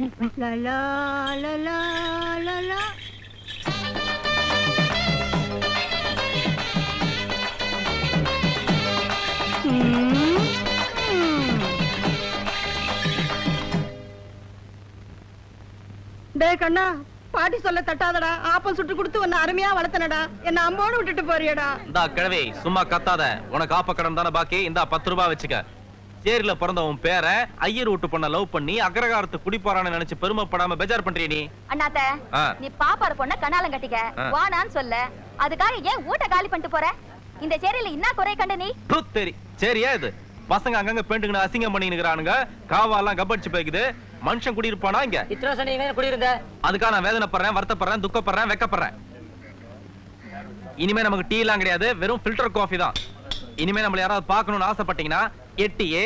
லா, லா, லா, லா, லா, லா. ம், ம். டேய் கண்ணா பாட்டி சொல்ல தட்டாதடா. ஆப்பம் சுட்டு கொடுத்து உன்னை அருமையா வளர்த்தனடா. என்ன அம்போடு விட்டுட்டு போறியடா. இந்தா கிழவி சும்மா கத்தாத. உனக்கு ஆப்ப கடன் தானே பாக்கி. இந்த பத்து ரூபாய் வச்சுக்க. சேரில பிறந்த உன் பேரை ஐயர் வீட்டு பொண்ண லவ் பண்ணி அக்ரகாரத்து குடி போறான்னு நினைச்சு பெருமைப்படாம பெஜார் பண்றிய நீ? அண்ணாத்த. நீ பாப்பாரு பொண்ண கண்ணாலம் கட்டிக்க. வானான்னு சொல்ல. அதுக்காக ஏன் ஊட்ட காலி பண்ணிட்டு போற? இந்த சேரியில என்ன குறை கண்டு நீ? தெரி சரியா இது? பசங்க அங்கங்க பெண்டுங்கன்னு அசிங்கம் பண்ணிக்கிறானுங்க காவாலாம் கப்படிச்சு போய்க்குது. மனுஷன் குடியிருப்பானா இங்க? இத்தனை நீங்க குடியிருந்த? அதுக்காக நான் வேதனைப்படுறேன் வருத்தப்படுறேன் துக்கப்படுறேன் வெக்கப்படுறேன். இனிமே நமக்கு டீ எல்லாம் கிடையாது. வெறும் ஃபில்டர் காஃபி தான். இனிமே நம்மள யாராவது பார்க்கணும்னு ஆசைப்பட்டீங்கன்னா எட்டு ஏ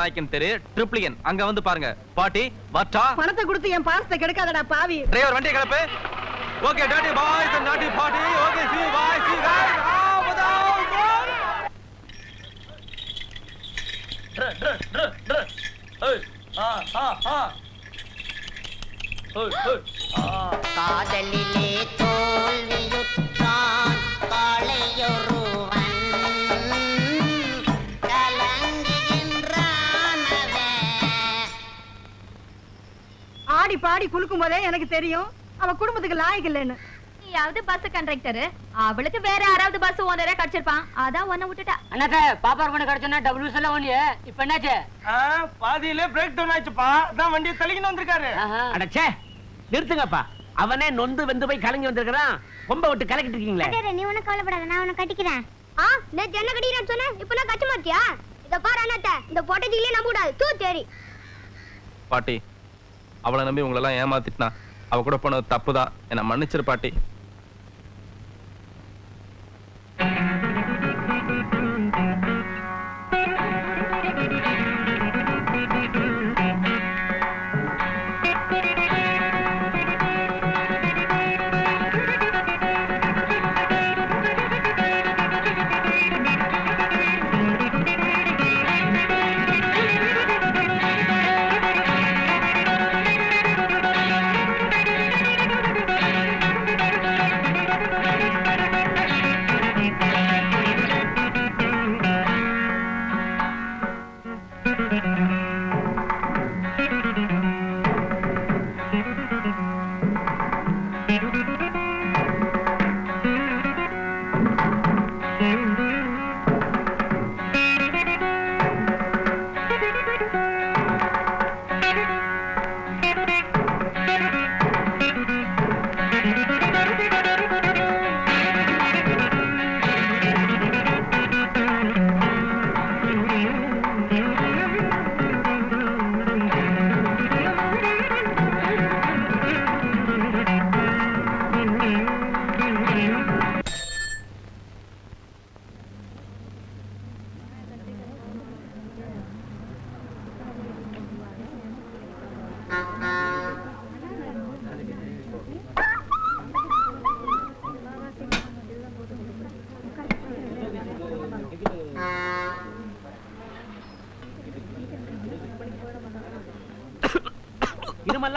நாயக்கன் தெரு ட்ரிப்ளியன் அங்க வந்து பாருங்க. பாட்டி வாட்டா? பணத்தை கொடுத்து என் பாசத்தை கெடுக்காதடா பாவி. டிரைவர் வண்டி club. Okay daddy boys and daddy பாட்டி. Okay see bye see guys காதலிலே பாடி குலுக்கும் போதே எனக்கு தெரியும். அவ குடும்பத்துக்கு லாயக்கு இல்லைன்னு. நீயாவது பஸ் கண்டக்டர் அவளுக்கு வேற யாராவது பஸ் ஓனரே கிடைச்சிருப்பான். அதான் உன்னை விட்டுட்டா. அண்ணாத்த பாப்பார் பண்ண கிடைச்சோன்னா டபுள் எல்லாம் ஒண்ணியே இப்ப என்னாச்சு? பாதியிலே பிரேக் டவுன் ஆயிடுச்சுப்பா. அதான் வண்டியை தள்ளிக்கின்னு வந்திருக்காரு. அடச்சே நிறுத்துங்கப்பா. அவனே நொந்து வெந்து போய் கலங்கி வந்திருக்கிறான். கொம்ப விட்டு கலக்கிட்டு இருக்கீங்களே. நீ ஒன்னும் கவலைப்படாத நான் உன்னை கட்டிக்கிறேன் ஆ நேத்து என்ன கட்டிக்கிறேன்னு சொன்னேன் இப்ப நான் கட்ட மாட்டியா இத பாரு அண்ணாத்த இந்த பொட்டச்சிகளே நம்ப கூடாது தூ தேரி பாட்டி அவளை நம்பி உங்களை ஏமாத்திட்டான். அவ கூட போனது தப்பு தான் என்ன மன்னிச்சிரு பாட்டி.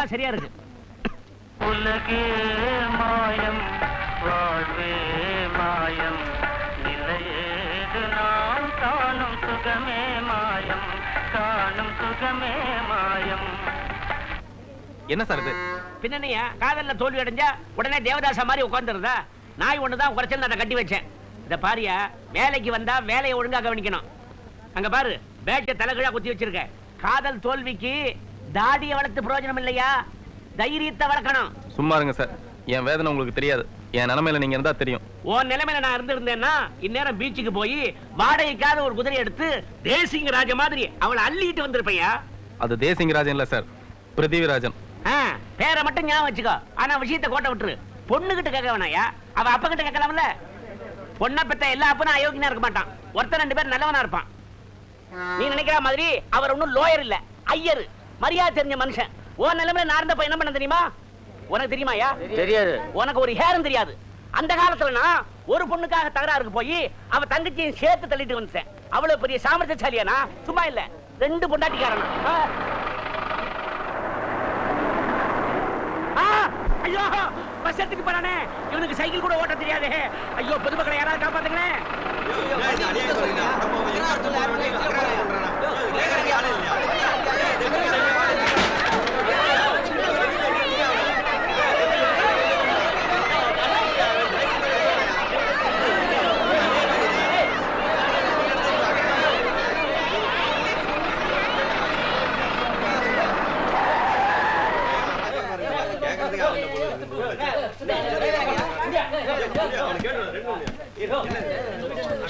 இருமெல்லாம் சரியா இருக்கு. உலகே மாயம் வாழ்வே மாயம் நிலையேது நாம் காணும் சுகமே மாயம் காணும் சுகமே மாயம். என்ன சார் இது? பின்னணியா காதல்ல தோல்வி அடைஞ்சா உடனே தேவதாசா மாதிரி உட்காந்துருதா நாய் ஒண்ணுதான் குறைச்சல் நான் அதை கட்டி வச்சேன். இத பாரியா வேலைக்கு வந்தா வேலையை ஒழுங்கா கவனிக்கணும். அங்க பாரு பேட்டை தலைகீழா குத்தி வச்சிருக்க. காதல் தோல்விக்கு தாடியை வளர்த்து பிரயோஜனம் இல்லையா தைரியத்தை வளர்க்கணும். சும்மா இருங்க சார். என் வேதனை உங்களுக்கு தெரியாது. என் நிலைமையில நீங்க இருந்தா தெரியும். உன் நிலைமையில நான் இருந்திருந்தேன்னா இந்நேரம் பீச்சுக்கு போய் வாடகைக்காக ஒரு குதிரை எடுத்து தேசிங்க ராஜ மாதிரி அவளை அள்ளிட்டு வந்திருப்பையா? அது தேசிங்கராஜன் இல்ல சார். பிருத்திவிராஜன் பேரை மட்டும் ஞாபகம் வச்சுக்கோ. ஆனா விஷயத்தை கோட்டை விட்டுரு. பொண்ணுகிட்ட கேட்க வேணாயா அவ அப்ப கிட்ட கேட்கலாம்ல? பொண்ணை பெத்த எல்லா அப்பனும் அயோக்கியனா இருக்க மாட்டான். ஒருத்தன் ரெண்டு பேர் நல்லவனா இருப்பான். நீ நினைக்கிற மாதிரி அவர் ஒண்ணும் லோயர் இல்ல ஐயர். மரியாதை தெரிஞ்ச மனுஷன். உன் நிலைமையில நான் இருந்தப்ப என்ன பண்ண தெரியுமா? உனக்கு தெரியுமாயா தெரியாது. உனக்கு ஒரு ஹேரும் தெரியாது. அந்த காலத்துல ஒரு பொண்ணுக்காக தகராறுக்கு போய் அவ தங்கச்சியை சேர்த்து தள்ளிட்டு வந்துட்டேன். அவ்வளவு பெரிய சாமர்த்தியசாலியானா? சும்மா இல்ல. ரெண்டு பொண்டாட்டிக்காரன். ஐயோ பஸ் எடுத்துட்டு போறானே. இவனுக்கு சைக்கிள் கூட ஓட்ட தெரியாதே. ஐயோ பொதுமக்களை யாராவது காப்பாத்துங்களேன் சொல்லுங்க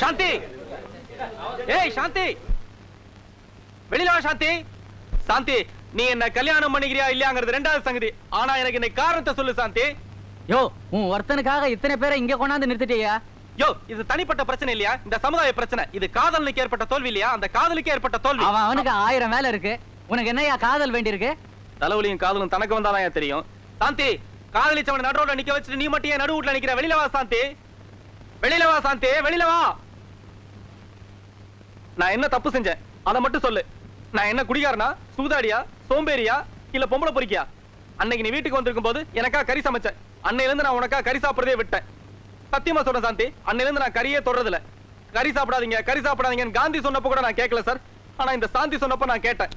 சாந்தி! ஏய் சாந்தி! வெளியில வா சாந்தி! சாந்தி நீ என்ன கல்யாணம் பண்ணிக்கிறியா இல்லையாங்கிறது ரெண்டாவது சங்கதி. ஆனா எனக்கு இன்னைக்கு காரணத்தை சொல்லு சாந்தி. யோ உன் ஒருத்தனுக்காக இத்தனை பேரை இங்க கொண்டாந்து நிறுத்திட்டியா? யோ இது தனிப்பட்ட பிரச்சனை இல்லையா? இந்த சமுதாய பிரச்சனை. இது காதலுக்கு ஏற்பட்ட தோல்வி இல்லையா? அந்த காதலுக்கு ஏற்பட்ட தோல்வி. அவன் அவனுக்கு ஆயிரம் வேலை இருக்கு. உனக்கு என்னையா காதல் வேண்டியிருக்கு? தலைவலியும் காதலும் தனக்கு வந்தாதான் தெரியும். சாந்தி காதலிச்சவனை நடு ரோட்ல நிக்க வச்சுட்டு நீ மட்டும் ஏன் நடு வீட்டுல நிக்கிற? வெளியில வா சாந்தி. வெளியில வா சாந்தி. வெளியில வா. நான் என்ன தப்பு செஞ்சேன்? அதை மட்டும் சொல்லு. நான் என்ன குடிகாரனா? சூதாடியா? சோம்பேறியா? இல்ல பொம்பளை பொறிக்கியா? அன்னைக்கு நீ வீட்டுக்கு வந்திருக்கும் போது எனக்கா கறி சமைச்சேன். அன்னையில இருந்து நான் உனக்கா கறி சாப்பிடுறதே விட்டேன். சத்தியமா சொல்றேன் சாந்தி. அன்னையில இருந்து நான் கறியே தொடறதில்ல. கறி சாப்பிடாதீங்க கறி சாப்பிடாதீங்கன்னு காந்தி சொன்னப்ப கூட நான் கேட்கல சார். ஆனா இந்த சாந்தி சொன்னப்ப நான் கேட்டேன்.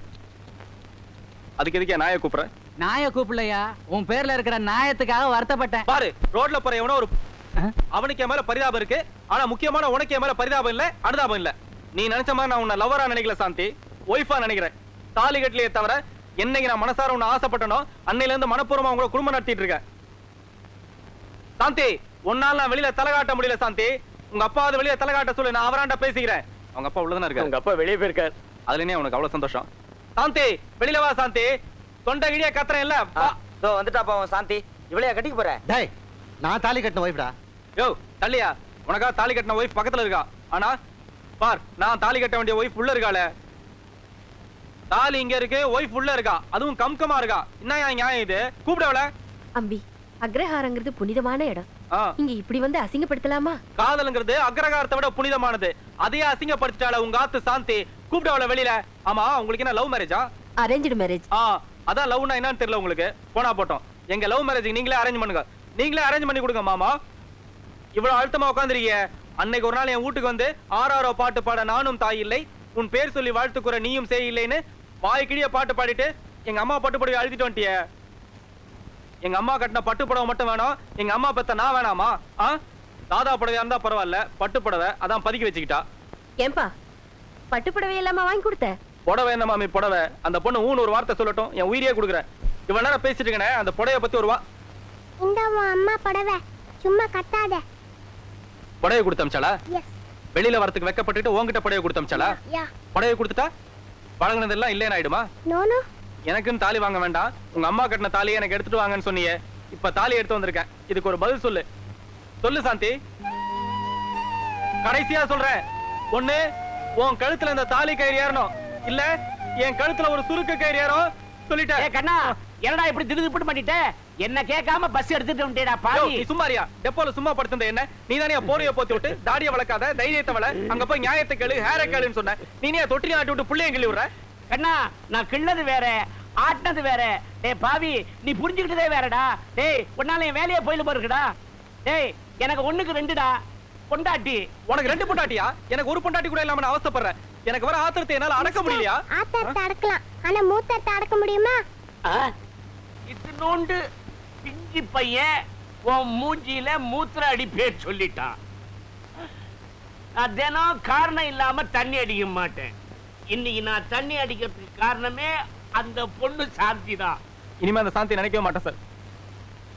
அதுக்கு எதுக்கு நாயை கூப்பிடுறேன் நாய கூப்பிடலையா? உன் பேர்ல இருக்கிற நாயத்துக்காக வருத்தப்பட்டேன். பாரு ரோட்ல போற எவனோ ஒரு அவனுக்கு என் மேல பரிதாபம் இருக்கு. ஆனா முக்கியமான உனக்கு என் மேல பரிதாபம் இல்ல அனுதாபம் இல்ல. நீ நினைச்ச மாதிரி நான் உன்னை லவரா நினைக்கல சாந்தி. ஒய்ஃபா நினைக்கிறேன். தாலி கட்டலையே தவிர என்னைக்கு நான் மனசார உன்னை ஆசைப்பட்டனோ அன்னையில இருந்து மனப்பூர்வமா உங்களை குடும்பம் நடத்திட்டு இருக்கேன். சாந்தி உன்னால நான் வெளியில தலை காட்ட முடியல சாந்தி. உங்க அப்பாவது வெளியில தலை காட்ட சொல்லு நான் அவராண்ட பேசிக்கிறேன். அவங்க அப்பா உள்ளதானே இருக்காரு. உங்க அப்பா வெளியே போயிருக்காரு. அதுல என்ன உனக்கு அவ்வளவு சந்தோஷம். சாந்தி வெளியில வா சாந்தி. தொண்டை கிழிய கத்துறேன் இல்ல. இதோ வந்துட்டாப்பா அவன் சாந்தி. இவளையா கட்டிக்க போற? டேய் நான் தாலி கட்டின ஒய்ஃப்டா யோ தள்ளியா? உனக்கா தாலி கட்டின ஒய்ஃப் பக்கத்துல இருக்கா? ஆனா பார் நான் தாலி கட்ட வேண்டிய ஒய்ஃப் உள்ள இருக்காளே. தாலி இங்க இருக்கு ஒய்ஃப் உள்ள இருக்கா? அதுவும் கம்கமா இருக்கா? என்ன நியாயம் இது? கூப்பிடவள அம்பி அக்ரஹாரங்கிறது புனிதமான இடம். இங்க இப்படி வந்து அசிங்கப்படுத்தலாமா? காதலுங்கிறது அக்ரகாரத்தை விட புனிதமானது. அதையே அசிங்கப்படுத்திட்டாள உங்க ஆத்து சாந்தி? கூப்பிடவள வெளியில. ஆமா உங்களுக்கு என்ன லவ் மேரேஜா அரேஞ்சு மேரேஜ் ஆ அதான் லவ்னா என்னன்னு தெரியல உங்களுக்கு. போனா போட்டோம். எங்க லவ் மேரேஜ் நீங்களே அரேஞ்ச் பண்ணுங்க. நீங்களே அரேஞ்ச் பண்ணி கொடுங்க மாமா. இவ்வளவு அழுத்தமா உட்காந்துருக்கீங்க அன்னைக்கு ஒரு நாள் என் வீட்டுக்கு வந்து ஆறாரோ பாட்டு பாட நானும் தாய் இல்லை உன் பேர் சொல்லி வாழ்த்துக்குற நீயும் செய் இல்லைன்னு வாய் கிழிய பாட்டு பாடிட்டு எங்க அம்மா பட்டு புடவை அழுத்திட்டு வந்துட்டியே. எங்க அம்மா கட்டின பட்டு புடவை மட்டும் வேணும். எங்க அம்மா பெத்த நான் வேணாமா? ஆ? தாதா புடவையா இருந்தா பரவாயில்ல. பட்டு புடவை அதான் பதுக்கி வச்சுக்கிட்டா. ஏன்பா? பட்டுப்புடவை இல்லாம வாங்கி கொடுத்த? புடவை என்ன மாமி புடவை? அந்த பொண்ணு ஊன்னு ஒரு வார்த்தை சொல்லட்டும். என் உயிரியே கொடுக்குறேன் இவ்வளவு நேரம் பேசிட்டு இருக்கேனே அந்த புடவைய பத்தி ஒரு வா. இந்த அம்மா புடவை. சும்மா கத்தாத. புடவை கொடுத்தமிச்சாளா வெளியில வரதுக்கு வெக்கப்பட்டுட்டு உன்கிட்ட புடவை கொடுத்தமிச்சாளா புடவை கொடுத்துட்டா? பழகுனதெல்லாம் இல்லைன்னு ஆயிடுமா? நோனோ எனக்குன்னு தாலி வாங்க வேண்டாம். உங்க அம்மா கட்டின தாலியை எனக்கு எடுத்துட்டு வாங்கன்னு சொன்னியே. இப்ப தாலி எடுத்து வந்திருக்கேன். இதுக்கு ஒரு பதில் சொல்லு. சொல்லு சாந்தி. கடைசியா சொல்றேன். ஒண்ணு உன் கழுத்துல இந்த தாலி கயிறு ஏறணும். இல்ல என் கழுத்துல ஒரு சுருக்கு கயிறு ஏறும் சொல்லிட்டேன். கண்ணா என்னடா இப்படி திடுதிப்புன்னு பண்ணிட்ட? என்ன கேட்காம பஸ் எடுத்துட்டு வந்துட்டேடா பாவி. நீ சும்மாரியா டெப்போல சும்மா படுத்திருந்த என்ன? நீ தானே போறிய போத்தி விட்டு தாடிய வளர்க்காத தைரியத்தை வள. அங்க போய் நியாயத்தை கேளு ஹேர கேளுன்னு சொன்ன. நீ நீ தொட்டி நாட்டி விட்டு புள்ளைய கிள்ளி விடுற? கண்ணா நான் கிள்ளது வேற ஆட்டினது வேற. டேய் பாவி நீ புரிஞ்சுக்கிட்டதே வேறடா. டேய் உன்னால என் வேலையே போயில போயிருக்குடா டேய் எனக்கு ஒண்ணுக்கு ரெண்டுடா. கொண்டாட்டி உனக்கு ரெண்டு பொண்டாட்டியா? எனக்கு ஒரு பொண்டாட்டி கூட இல்லாம நான் அவஸ்தைப்படுறேன். எனக்கு வர ஆத்திரத்தை என்னால அடக்க முடியலையா? ஆத்தத்தை அடக்கலாம். ஆனா மூத்தத்தை அடக்க முடியுமா? இது நோண்டு. பிஞ்சி பையன் உன் மூஞ்சியில மூத்திர அடி பேர் சொல்லிட்டான். நான் தினம் காரணம் இல்லாம தண்ணி அடிக்க மாட்டேன். இன்னைக்கு நான் தண்ணி அடிக்கிறதுக்கு காரணமே அந்த பொண்ணு சாந்தி தான். இனிமே அந்த சாந்தி நினைக்கவே மாட்டேன் சார்.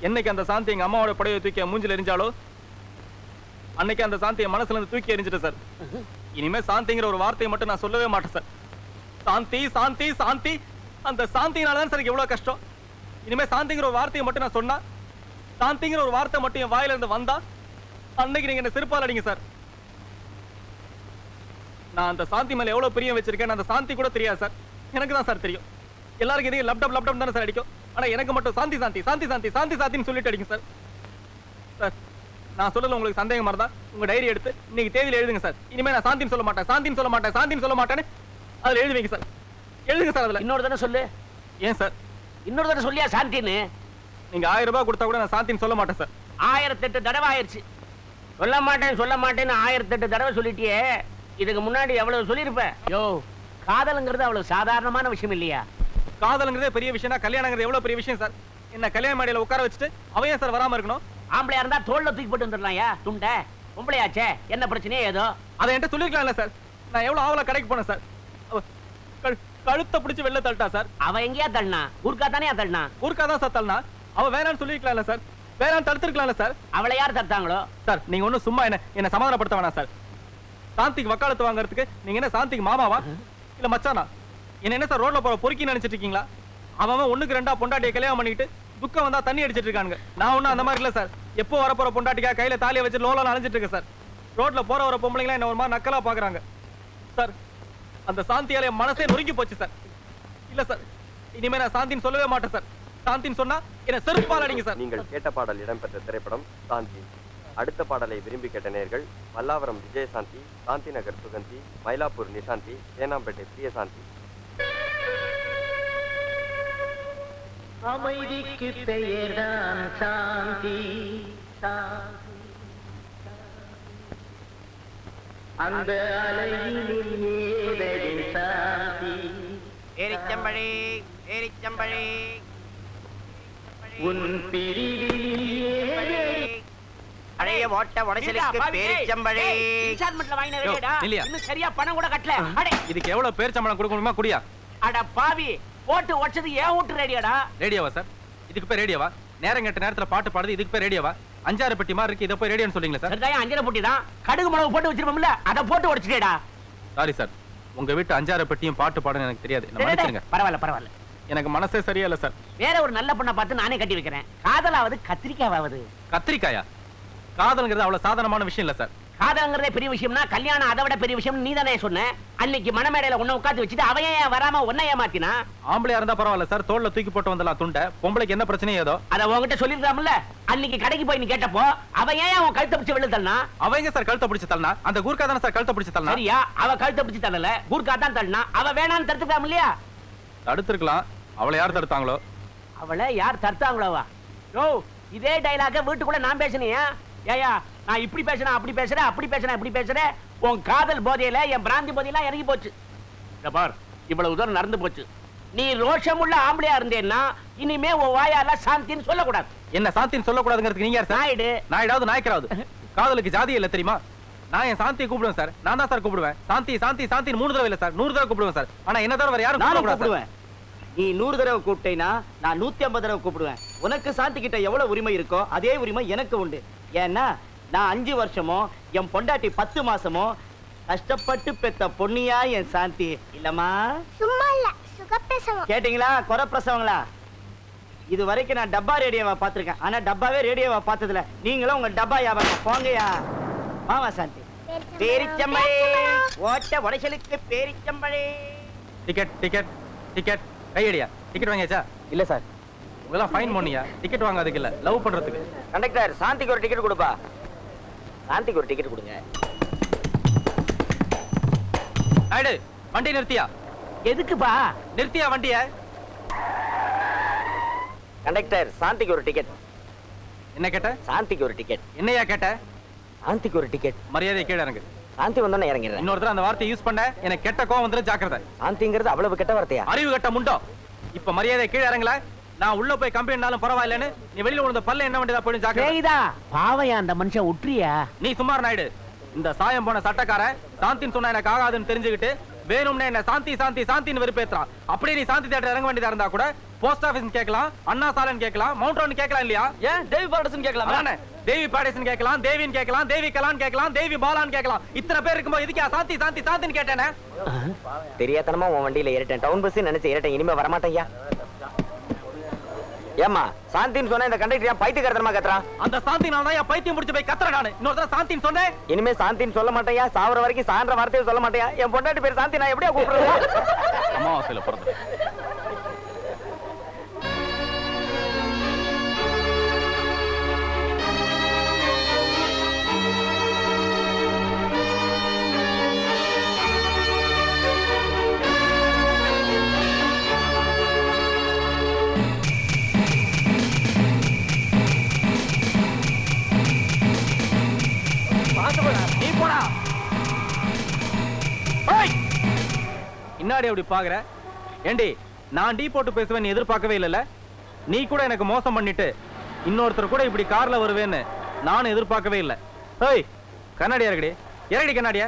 என்னைக்கு அந்த சாந்தி எங்க அம்மாவோட புடவையை தூக்கி மூஞ்சில எரிஞ்சாலோ அன்னைக்கு அந்த சாந்தியை மனசுல இருந்து தூக்கி எறிஞ்சிட்டேன் சார். இனிமே சாந்திங்கிற ஒரு வார்த்தையை மட்டும் நான் சொல்லவே மாட்டேன் சார். சாந்தி சாந்தி சாந்தி. அந்த சாந்தினால தான் சார் எனக்கு எவ்வளவு கஷ்டம். இனிமே சாந்திங்கிற ஒரு வார்த்தையை மட்டும் நான் சொன்னா சாந்திங்கிற ஒரு வார்த்தை மட்டும் என் வாயில இருந்து வந்தா அன்னைக்கு நீங்க என்ன செருப்பால் அடிங்க சார். நான் அந்த சாந்தி மேல எவ்வளவு பிரியம் வச்சிருக்கேன் அந்த சாந்தி கூட தெரியாது சார். எனக்கு தான் சார் தெரியும். எல்லாருக்கும் இதையும் லப்டப் லப்டப் தானே சார் அடிக்கும். ஆனா எனக்கு மட்டும் சாந்தி சாந்தி சாந்தி சாந்தி சாந்தி சாந்தின்னு சொல்லிட்டு அடிக்கும் சார். சார் நான் சொல்லல உங்களுக்கு சந்தேகமா இருந்தா உங்க டைரி எடுத்து இன்னைக்கு தேதியில எழுதுங்க சார். இனிமே நான் சாந்தின்னு சொல்ல மாட்டேன் சாந்தின்னு சொல்ல மாட்டேன் சாந்தின்னு சொல்ல மாட்டேன்னு அதுல எழுதி வைங்க சார். எழுதுங்க சார் அதுல. இன்னொரு தடவை சொல்லு. ஏன் சார்? இன்னொரு தடவை சொல்லியா சாந்தின்னு? நீங்க ஆயிரம் ரூபாய் கொடுத்தா கூட நான் சாந்தின்னு சொல்ல மாட்டேன் சார். ஆயிரத்தெட்டு தடவை ஆயிருச்சு சொல்ல மாட்டேன் சொல்ல மாட்டேன்னு ஆயிரத்தெட்டு தடவை சொல்லிட்டியே. இதுக்கு முன்னாடி எவ்வளவு சொல்லியிருப்ப? யோ காதலுங்கிறது அவ்வளவு சாதாரணமான விஷயம் இல்லையா? காதலுங்கிறதே பெரிய விஷயம்னா கல்யாணங்கிறது எவ்வளவு பெரிய விஷயம் சார்? என்ன கல்யாண மேடையில உட்கார வச்சுட்டு அவன் ஏன் சார் வராம இருக்கணும்? ஆம்பளையா இருந்தா தோல்ல தூக்கி போட்டு வந்துடலாம்யா துண்ட. பொம்பளையாச்சே. என்ன பிரச்சனையே ஏதோ? அதை என்கிட்ட சொல்லிருக்கலாம்ல சார். நான் எவ்வளவு ஆவலா கடைக்கு போனேன் சார். கழுத்தை பிடிச்சு வெளில தள்ளிட்டா சார். அவ எங்கேயா தள்ளினா? ஊர்க்கா தானே தள்ளினா? ஊருக்கா தான் சார் தள்ளனா. அவ வேணாம்னு சொல்லிருக்கலாம்ல சார். வேணாம்னு தடுத்திருக்கலாம்ல சார். அவளை யார் தடுத்தாங்களோ? சார் நீங்க ஒண்ணும் சும்மா என்ன என்ன சமாதானப்படுத்த வேணாம் சார். சாந்திக்கு வக்காலத்து வாங்குறதுக்கு நீங்க என்ன சாந்திக்கு மாமாவா? இல்ல மச்சானா? என்ன என்ன சார் ரோட்ல போற பொறுக்கி நினைச்சிட்டு இருக்கீங்களா? அவன் அவன் ஒண்ணுக்கு ரெண்டா பொண்டாட்டியை கல்யாணம் பண்ணிட்டு துக்கம் வந்தா தண்ணி அடிச்சிட்டு இருக்கானுங்க. நான் ஒண்ணும் அந்த மாதிரி இல்ல சார். எப்போ வரப்போற பொண்டாட்டிக்கா கையில தாலியை வச்சு லோலாம் அலைஞ்சிட்டு இருக்கேன் சார். ரோட்ல போற வர பொம்பளைங்களா என்ன ஒரு மாதிரி நக்கலா பாக்குறாங்க. சார் அந்த சாந்தியால என் மனசே நொறுங்கி போச்சு சார். இல்ல சார். இனிமே நான் சாந்தின்னு சொல்லவே மாட்டேன் சார். சாந்தின்னு சொன்னா என்ன செருப்பால் அடிங்க சார். நீங்கள் கேட்ட பாடல் இடம்பெற்ற திரைப்படம் சாந்தி. அடுத்த பாடலை விரும்பி கேட்ட நேர்கள் மல்லாவரம் விஜயசாந்தி சாந்தி நகர் சுகந்தி மயிலாப்பூர் நிசாந்தி தேனாம்பேட்டை பிரியசாந்தி. அமைதிக்கு பெயர்தான் சாந்தி. அந்த அலையினில் ஏதடின் சாந்தி. ஏரிச்சம்பழி ஏரிச்சம்பழி. உன் பிரிவில் பழைய ஓட்ட உடைச்சலுக்கு பேரிச்சம்பழி. யோ, நில்லையா. இன்னும் சரியா பணம் கூட கட்டல. அடே. இதுக்கு எவ்வளவு பேர் சம்பளம் கொடுக்க முடியுமா குடியா. அட பாவி. போட்டு உடைச்சது ஏன் வீட்டு ரேடியோடா? ரேடியோவா சார்? இதுக்கு பேர் ரேடியோவா? நேரம் கெட்ட நேரத்துல பாட்டு பாடுது இதுக்கு பேர் ரேடியோவா? அஞ்சாறு பெட்டி மாதிரி இருக்கு இதை போய் ரேடியோன்னு சொல்றீங்களா சார்? சரிதாயா அஞ்சரை பொட்டி தான்? கடுகு மிளகு போட்டு வச்சிருப்போம்ல அதை போட்டு உடைச்சிட்டேடா சாரி சார். உங்க வீட்டு அஞ்சாறு பெட்டியும் பாட்டு பாடுன்னு எனக்கு தெரியாது. மன்னிச்சிருங்க. பரவாயில்ல பரவாயில்ல. எனக்கு மனசே சரியா இல்ல சார். வேற ஒரு நல்ல பொண்ணை பார்த்து நானே கட்டி வைக்கிறேன். காதலாவது கத்திரிக்காவது கத்திரிக்காயா? காதல்ங்கிறது அவ்வளவு சாதாரணமான விஷயம் இல்ல சார். காதலங்கிறதே பெரிய விஷயம்னா கல்யாணம் அதை விட பெரிய விஷயம் நீ தானே சொன்ன. அன்னைக்கு மணமேடையில உன்னை உட்காந்து வச்சுட்டு அவன் ஏன் வராம உன்னை ஏமாத்தினா? ஆம்பளையா இருந்தா பரவாயில்ல சார். தோல்ல தூக்கி போட்டு வந்தலாம் துண்டை. பொம்பளைக்கு என்ன பிரச்சனையோ ஏதோ. அத உன்கிட்ட சொல்லிருக்காமல்ல அன்னைக்கு கடைக்கு போய் நீ கேட்டப்போ அவன் ஏன் அவன் கழுத்தை பிடிச்சு விழுத்தல்னா அவங்க சார் கழுத்தை பிடிச்சு தள்ளனா? அந்த கூர்க்கா தானே சார் கழுத்தை பிடிச்சு தள்ளனா? சரியா அவ கழுத்தை பிடிச்சு தள்ளல. கூர்க்கா தான் தள்ளினா. அவ வேணான்னு தடுத்துக்கலாம் இல்லையா? தடுத்திருக்கலாம். அவளை யார் தடுத்தாங்களோ? அவளை யார் தடுத்தாங்களோவா? யோ இதே டைலாக வீட்டுக்குள்ள நான் பேசினியா ஏயா நான் இப்படி பேசுறேன் அப்படி பேசுறேன் அப்படி பேசுறேன் இப்படி பேசுறேன். உன் காதல் போதையில என் பிராந்தி போதையெல்லாம் இறங்கி போச்சு. பார் இவ்வளவு தூரம் நடந்து போச்சு. நீ ரோஷமுள்ள ஆம்பளையா இருந்தேன்னா இனிமே உன் வாயால சாந்தின்னு சொல்லக்கூடாது. என்ன சாந்தின்னு சொல்லக்கூடாதுங்கிறதுக்கு நீங்க நாயுடு. நாயிடாவது நாய்க்கராவது. காதலுக்கு ஜாதி இல்ல தெரியுமா? நான் என் சாந்தியை கூப்பிடுவேன் சார். நான் தான் சார் கூப்பிடுவேன். சாந்தி சாந்தி சாந்தி மூணு தடவை இல்ல சார். நூறு தடவை கூப்பிடுவேன் சார். ஆனா என்ன வேற யாரும். கூப்பிடுவேன். நீ நூறு தடவை கூப்பிட்டேன்னா நான் நூத்தி ஐம்பது தடவை கூப்பிடுவேன். உனக்கு சாந்தி கிட்ட எவ்வளவு உரிமை இருக்கோ அதே உரிமை எனக்கு உண்டு. ஏன்னா நான் அஞ்சு வருஷமோ என் பொண்டாட்டி பத்து மாசமோ கஷ்டப்பட்டு பெத்த பொண்ணியா என் சாந்தி. இல்லம்மா? சும்மா இல்ல சுகப்பிரசவம். கேட்டீங்களா? குறப்பிரசவங்களா? இது வரைக்கும் நான் டப்பா ரேடியோவை பார்த்திருக்கேன். ஆனா டப்பாவே ரேடியோவை பார்த்ததுல நீங்களும் உங்க டப்பா வியாபாரம் போங்கயா மாமா சாந்தி. பேரிச்சம்பழி ஓட்ட உடைச்சலுக்கு பேரிச்சம்பழி டிக்கெட் டிக்கெட் டிக்கெட் கையடியா? டிக்கெட் வாங்கியாச்சா? இல்ல சார். உங்களாம் ஃபைன் பண்ணியா டிக்கெட் வாங்காதுக்கு இல்ல. லவ் பண்றதுக்கு. கண்டக்டர் சாந்திக்கு ஒரு டிக்கெட் கொடுப்பா. சாந்திக்கு ஒரு டிக்கெட் கொடுங்க. நாயுடு வண்டி நிறுத்தியா? எதுக்குப்பா? நிறுத்தியா வண்டிய? கண்டக்டர் சாந்திக்கு ஒரு டிக்கெட் என்ன கேட்ட? சாந்திக்கு ஒரு டிக்கெட் என்னையா கேட்ட? சாந்திக்கு ஒரு டிக்கெட் மரியாதை கீழ இறங்கு. சாந்தி வந்தோன்னே இறங்கிடுறேன். இன்னொருத்தர் அந்த வார்த்தையை யூஸ் பண்ண எனக்கு கெட்ட கோவம் வந்துடும் ஜாக்கிரதை. சாந்திங்கிறது அவ்வளவு கெட்ட வார்த்தையா? அறிவு கட்ட முண்டோ? இப்ப மரியாதை கீழ இறங்கல நான் உள்ள போய் கம்பெனினாலும் பரவாயில்லன்னு. நீ வெளியில விழுந்த பல்ல என்ன வேண்டியதா போயிடும் ஜாக்கிரதை? பாவையா அந்த மனுஷன் உற்றியா? நீ சுமார் நாயுடு. இந்த சாயம் போன சட்டக்காரன் சாந்தின்னு சொன்னா எனக்கு ஆகாதுன்னு தெரிஞ்சுக்கிட்டு வேணும்னே என்ன சாந்தி சாந்தி சாந்தின்னு வெறுப்பேத்துறான் அப்படியே நீ சாந்தி தேட்டர் இறங்க வேண்டியதா இருந்தா கூட போஸ்ட் ஆபீஸ் கேட்கலாம் அண்ணா சாலன் கேட்கலாம் மவுண்ட் ரோட் கேட்கலாம் இல்லையா? ஏன்? தேவி பாரடசன் கேட்கலாம்? தேவி பாடேசன் கேட்கலாம் தேவின்னு கேட்கலாம் தேவி கலான் கேட்கலாம் தேவி பாலான்னு கேட்கலாம். இத்தனை பேர் இருக்கும்போது இதுக்கா சாந்தி சாந்தி சாந்தின்னு கேட்டேனே? தெரியாதனமா உன் வண்டியில ஏறிட்டேன். டவுன் பஸ் நினைச்சு ஏறிட்டேன். இனிமே வரமாட்டேயா ஏமா சாந்தின்னு சொன்ன இந்த கண்டக்டர் ஏன் பைத்தியக்காரத்தனமா கத்துறான்? அந்த சாந்தி நான் தான் என் பைத்தியம் முடிச்சு போய் கத்துறேன் நானு. இன்னொரு தடவை சாந்தின்னு சொன்னேன். இனிமே சாந்தின்னு சொல்ல மாட்டேயா சாவர வரைக்கும் சான்ற வார்த்தையை சொல்ல மாட்டேயா என் பொண்டாட்டி பேர் சாந்தி நான் எப்படியா கூப்பிடுறது? அமாவாசையில பிறந்தது இன்னாடி அப்படி பாக்குற. ஏண்டி நான் டீ போட்டு பேசுவேன் எதிர்பார்க்கவே இல்லைல்ல? நீ கூட எனக்கு மோசம் பண்ணிட்டு இன்னொருத்தர் கூட இப்படி கார்ல வருவேன்னு நானும் எதிர்பார்க்கவே இல்லை. ஏய் கண்ணாடியா இருக்கடி? இறங்கடி கண்ணாடியா?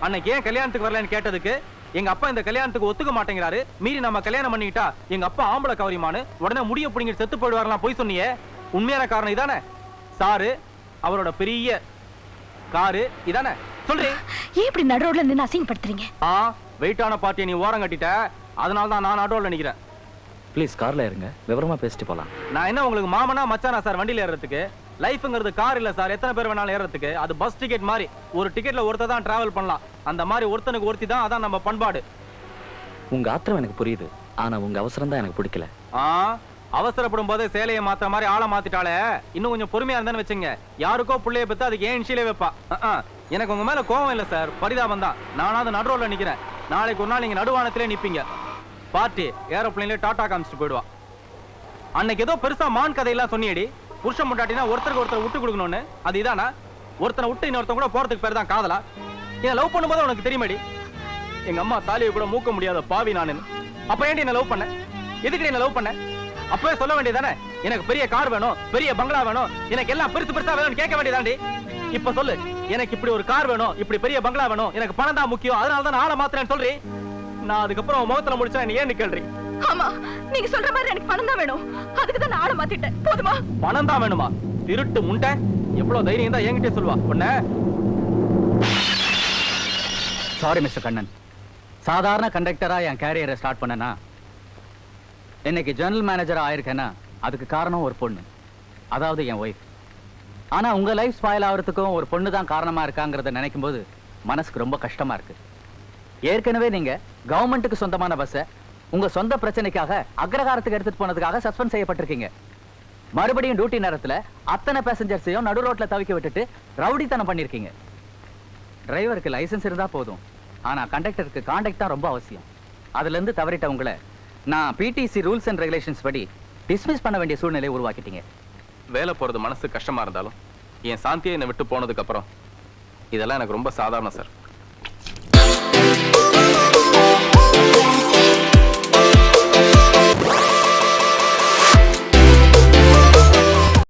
அன்னைக்கு ஏன் கல்யாணத்துக்கு வரலன்னு கேட்டதுக்கு எங்க அப்பா இந்த கல்யாணத்துக்கு ஒத்துக்க மாட்டேங்கிறாரு. மீறி நம்ம கல்யாணம் பண்ணிக்கிட்டா எங்க அப்பா ஆம்பளை கவரிமானு உடனே முடிய பிடிங்கிட்டு செத்து போயிடுவாரலாம் போய் சொன்னியே. உண்மையான காரணம் இதானே? சாரு அவரோட பெரிய காரு இதானே? சொல்றி? ஏன் இப்படி நடு ரோட்ல நின்னு அசிங்கப்படுத்துறீங்க? ஆ வெயிட்டான பார்ட்டியை நீ ஓரம் கட்டிட்ட. அதனால தான் நான் நடுவில் நிக்கிறேன். ப்ளீஸ் கார்ல இருங்க விவரமா பேசிட்டு போலாம். நான் என்ன உங்களுக்கு மாமனா மச்சானா சார் வண்டியில ஏறதுக்கு லைஃப்ங்கிறது கார் இல்ல சார். எத்தனை பேர் வேணாலும் ஏறதுக்கு அது பஸ் டிக்கெட் மாதிரி. ஒரு டிக்கெட்ல ஒருத்தர் தான் டிராவல் பண்ணலாம். அந்த மாதிரி ஒருத்தனுக்கு ஒருத்தி தான் அதான் நம்ம பண்பாடு. உங்க ஆத்திரம் எனக்கு புரியுது. ஆனா உங்க அவசரம் தான் எனக்கு பிடிக்கல. ஆ அவசரப்படும் போதே சேலையை மாத்துற மாதிரி ஆளை மாத்திட்டாலே இன்னும் கொஞ்சம் பொறுமையா இருந்தான்னு வச்சுங்க யாருக்கோ புள்ளைய பெத்து அதுக்கு ஏன் இன்ஷிலே வைப்பா. எனக்கு உங்க மேல கோவம் இல்ல சார். பரிதாபம் தான் நானாவது நடுரோல நிக்கிறேன். நாளைக்கு ஒரு நாள் நீங்க நடுவானத்திலே நிப்பீங்க. பார்ட்டி ஏரோப்ளைன்ல டாடா காமிச்சிட்டு போயிடுவா அன்னைக்கு ஏதோ பெருசா மான் கதையெல்லாம் சொன்னியடி. புருஷன் முட்டாட்டினா ஒருத்தருக்கு ஒருத்தர் விட்டு கொடுக்கணும்னு. அது இதானா? ஒருத்தனை விட்டு இன்னொருத்தன் கூட போறதுக்கு பேர் தான் காதலா? என்ன லவ் பண்ணும்போது உனக்கு தெரியுமாடி? எங்க அம்மா தாலியை கூட மூக்க முடியாத பாவி நானு அப்ப ஏன்டி என்ன லவ் பண்ண? எதுக்கு என்ன லவ் பண்ண? அப்பவே சொல்ல வேண்டியதானே எனக்கு பெரிய கார் வேணும் பெரிய பங்களா வேணும். எனக்கு எல்லாம் பெருசு பெருசா வேணும்னு கேட்க வேண்டியதாண்டி இப்ப சொல்லு. எனக்கு இப்படி ஒரு கார் வேணும் இப்படி பெரிய பங்களா வேணும் எனக்கு பணம் தான் முக்கியம் அதனால தான் ஆளை மாத்துறேன்னு சொல்றி. நான் அதுக்கப்புறம் உன் முகத்துல முடிச்சா நீ ஏன் கேள்றி. ஆமா நீங்க சொல்ற மாதிரி எனக்கு பணம் தான் வேணும். அதுக்கு தான் ஆளை மாத்திட்டேன். போதுமா? பணம் தான் வேணுமா? திருட்டு முண்டை. எவ்வளவு தைரியம் தான் என்கிட்ட சொல்லுவா. உன்ன சாரி மிஸ்டர் கண்ணன். சாதாரண கண்டக்டரா என் கேரியரை ஸ்டார்ட் பண்ணனா இன்னைக்கு ஜெனரல் மேனேஜரா ஆயிருக்கேன்னா அதுக்கு காரணம் ஒரு பொண்ணு. அதாவது என் ஒய்ஃப் ஆனா உங்க லைஃப் ஸ்பாயில் ஆகிறதுக்கும் ஒரு பொண்ணு தான் காரணமா இருக்காங்கிறத நினைக்கும் போது மனசுக்கு ரொம்ப கஷ்டமா இருக்கு. ஏற்கனவே நீங்க கவர்மெண்ட்டுக்கு சொந்தமான பஸ்ஸை உங்க சொந்த பிரச்சனைக்காக அக்ரகாரத்துக்கு எடுத்துட்டு போனதுக்காக சஸ்பெண்ட் செய்யப்பட்டிருக்கீங்க. மறுபடியும் டியூட்டி நேரத்தில் அத்தனை பேசஞ்சர்ஸையும் நடு ரோட்ல தவிக்க விட்டுட்டு ரவுடித்தனம் பண்ணியிருக்கீங்க டிரைவருக்கு லைசென்ஸ் இருந்தா போதும். ஆனா கண்டக்டருக்கு கான்டாக்ட் தான் ரொம்ப அவசியம். அதுல இருந்து தவறிட்ட உங்களை நான் பிடிசி ரூல்ஸ் அண்ட் ரெகுலேஷன்ஸ் படி டிஸ்மிஸ் பண்ண வேண்டிய சூழ்நிலையை உருவாக்கிட்டீங்க. வேலை போறது மனசு கஷ்டமா இருந்தாலும் என் சாந்தியை என்னை விட்டு போனதுக்கு அப்புறம் இதெல்லாம் எனக்கு ரொம்ப சாதாரணம் சார்.